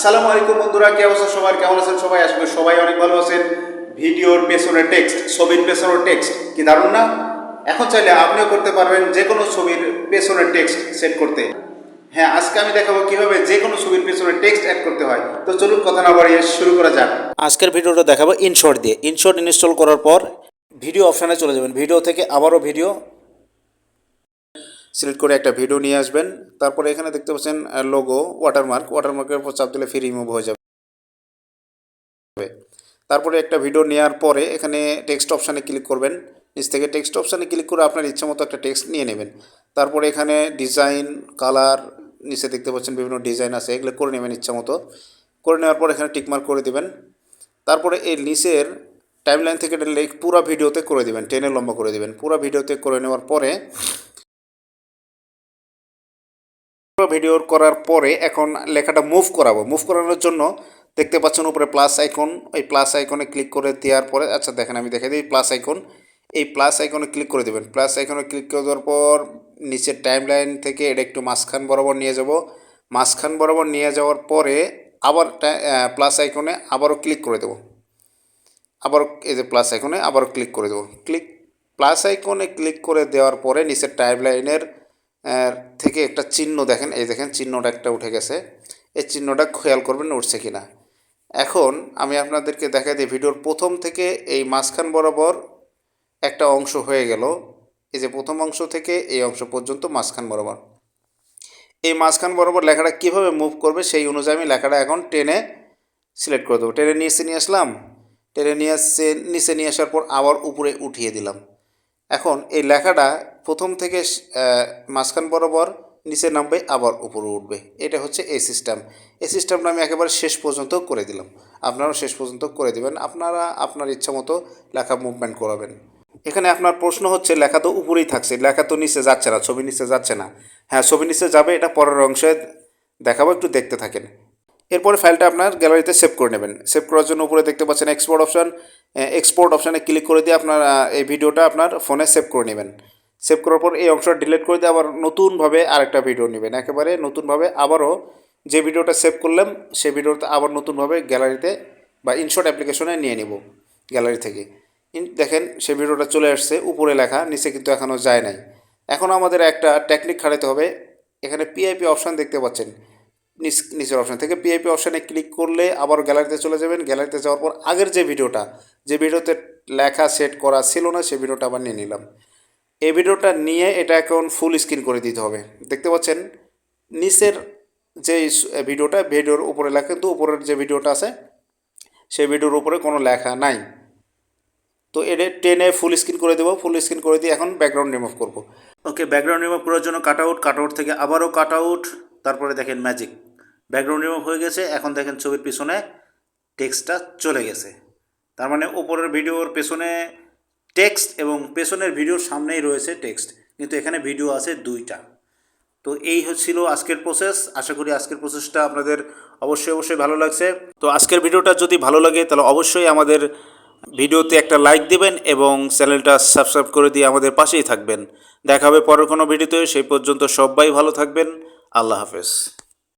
আসসালামু আলাইকুম বন্ধুরা, কি অবস্থা সবার? কেমন আছেন সবাই? আসবে সবাই অনেক ভালো আছেন। ভিডিওর পেছনে টেক্সট ছবির পেছনে টেক্সট কি দারুণ না? এখন চাইলে আপনিও করতে পারবেন যে কোনো ছবির পেছনে টেক্সট সেট করতে। হ্যাঁ আজকে আমি দেখাবো কীভাবে যে কোনো ছবির পেছনে টেক্সট অ্যাড করতে হয়। তো চলুন কথা না বাড়িয়ে শুরু করা যাক। আজকের ভিডিওটা দেখাবো ইনশর্ট দিয়ে। ইনশর্ট ইনস্টল করার পর ভিডিও অপশানে চলে যাবেন। ভিডিও থেকে আবারও ভিডিও সিলেক্ট করে একটা ভিডিও নিয়ে আসবেন। তারপরে এখানে দেখতে পাচ্ছেন লোগো ওয়াটারমার্ক ওয়াটারমার্কের উপর চাপ দিলে ফ্রি রিমুভ হয়ে যাবে। তারপরে একটা ভিডিও নেওয়ার পরে এখানে টেক্সট অপশানে ক্লিক করবেন। নিচ থেকে টেক্সট অপশানে ক্লিক করে আপনার ইচ্ছা মতো একটা টেক্সট নিয়ে নেবেন। তারপরে এখানে ডিজাইন কালার নিচে দেখতে পাচ্ছেন বিভিন্ন ডিজাইন আছে, এগুলো করে নেবেন ইচ্ছা মতো। করে নেওয়ার পর এখানে টিকমার্ক করে দিবেন। তারপরে এই নিচের টাইমলাইন থেকে লেখ পুরো ভিডিওতে করে দিবেন, টেনে লম্বা করে দিবেন। পুরো ভিডিওতে করে নেওয়ার পুরো ভিডিও করার পরে এখন লেখাটা মুভ করাবো। মুভ করানোর জন্য দেখতে পাচ্ছেন উপরে প্লাস আইকন ওই প্লাস আইকনে ক্লিক করে দেওয়ার পরে আচ্ছা দেখেন আমি দেখে দিই প্লাস আইকন এই প্লাস আইকনে ক্লিক করে দেবেন। প্লাস আইকনে ক্লিক করে দেওয়ার পর নিচের টাইম লাইন থেকে এটা একটু মাঝখান বরাবর নিয়ে যাব। মাঝখান বরাবর নিয়ে যাওয়ার পরে আবার প্লাস আইকনে আবারও ক্লিক করে দেবো। আবার এই যে প্লাস আইকনে আবারও ক্লিক করে দেবো। ক্লিক প্লাস আইকনে ক্লিক করে দেওয়ার পরে নিচের টাইম লাইনের থেকে একটা চিহ্ন দেখেন, এই দেখেন চিহ্নটা একটা উঠে গেছে। এই চিহ্নটা খেয়াল করবেন উঠছে কি না এখন আমি আপনাদেরকে দেখা দিই, ভিডিওর প্রথম থেকে এই মাঝখান বরাবর একটা অংশ হয়ে গেল। এই যে প্রথম অংশ থেকে এই অংশ পর্যন্ত মাঝখান বরাবর। এই মাঝখান বরাবর লেখাটা কীভাবে মুভ করবে সেই অনুযায়ী আমি লেখাটা এখন টেনে সিলেক্ট করে দেবো। টেনে এসে নিয়ে আসলাম। টেনে নিয়ে আসছে নিচে নিয়ে আসার পর আবার উপরে উঠিয়ে দিলাম। এখন এই লেখাটা প্রথম থেকে মাঝখান বরাবর নিচে নামবে, আবার উপরে উঠবে। এটা হচ্ছে এই সিস্টেম এই সিস্টেমটা আমি একেবারে শেষ পর্যন্ত করে দিলাম। আপনারাও শেষ পর্যন্ত করে দিবেন। আপনারা আপনার ইচ্ছা মতো লেখা মুভমেন্ট করাবেন। এখানে আপনার প্রশ্ন হচ্ছে, লেখা তো উপরেই থাকছে। লেখা তো নিচে যাচ্ছে না, ছবি নিচে যাচ্ছে না। হ্যাঁ ছবি নিচে যাবে, এটা পরের অংশে দেখাবো, একটু দেখতে থাকেন। এরপরে ফাইলটা আপনার গ্যালারিতে সেভ করে নেবেন। সেভ করার জন্য উপরে দেখতে পাচ্ছেন এক্সপোর্ট অপশান এক্সপোর্ট অপশানে ক্লিক করে দিয়ে আপনার এই ভিডিওটা আপনার ফোনে সেভ করে নেবেন। সেভ করার পর এই অংশটা ডিলিট করে দিয়ে আবার নতুনভাবে আরেকটা ভিডিও নেবেন। একেবারে নতুনভাবে আবারও যে ভিডিওটা সেভ করলাম, সেই ভিডিওটা আবার নতুনভাবে গ্যালারিতে বা ইনশর্ট অ্যাপ্লিকেশনে নিয়ে নিব গ্যালারি থেকে। দেখেন সেই ভিডিওটা চলে আসছে, উপরে লেখা, নিচে কিন্তু এখনও যায় নাই। এখন আমাদের একটা টেকনিক খাটাতে হবে। এখানে পিআইপি অপশান দেখতে পাচ্ছেন। নিচ, নিচের অপশান থেকে পিআইপি অপশানে ক্লিক করলে আবার গ্যালারিতে চলে যাবেন। গ্যালারিতে যাওয়ার পর আগের যে ভিডিওটা যে ভিডিওতে লেখা সেট করা ছিল না, সেই ভিডিওটা আবার নিয়ে নিলাম। এই ভিডিওটা নিয়ে এটা এখন ফুল স্ক্রিন করে দিতে হবে। দেখতে পাচ্ছেন, নিচের যে ভিডিওটা, ভিডিওর উপরে লেখা, কিন্তু উপরের যে ভিডিওটা আছে, সেই ভিডিওর উপরে কোনো লেখা নাই। তো এটা টেনে ফুল স্ক্রিন করে দেবো ফুল স্ক্রিন করে দিয়ে এখন ব্যাকগ্রাউন্ড রিমুভ করব। ওকে ব্যাকগ্রাউন্ড রিমুভ করার জন্য কাট আউট কাট আউট থেকে আবারও কাট আউট তারপরে দেখেন ম্যাজিক ব্যাকগ্রাউন্ড রিমুভ হয়ে গেছে, এখন দেখেন ছবির পিছনে টেক্সটটা চলে গেছে। তার মানে ওপরের ভিডিওর পেছনে টেক্সট এবং পেছনের ভিডিওর সামনেই রয়েছে টেক্সট, কিন্তু এখানে ভিডিও আছে দুইটা। তো এই হচ্ছিল আজকের প্রসেস আশা করি আজকের প্রসেসটা আপনাদের অবশ্যই অবশ্যই ভালো লাগছে। তো আজকের ভিডিওটা যদি ভালো লাগে, তাহলে অবশ্যই আমাদের ভিডিওতে একটা লাইক দিবেন এবং চ্যানেলটা সাবস্ক্রাইব করে দিয়ে আমাদের পাশেই থাকবেন। দেখা হবে পরের কোনো ভিডিওতে, সেই পর্যন্ত সবাই ভালো থাকবেন। আল্লাহ হাফেজ।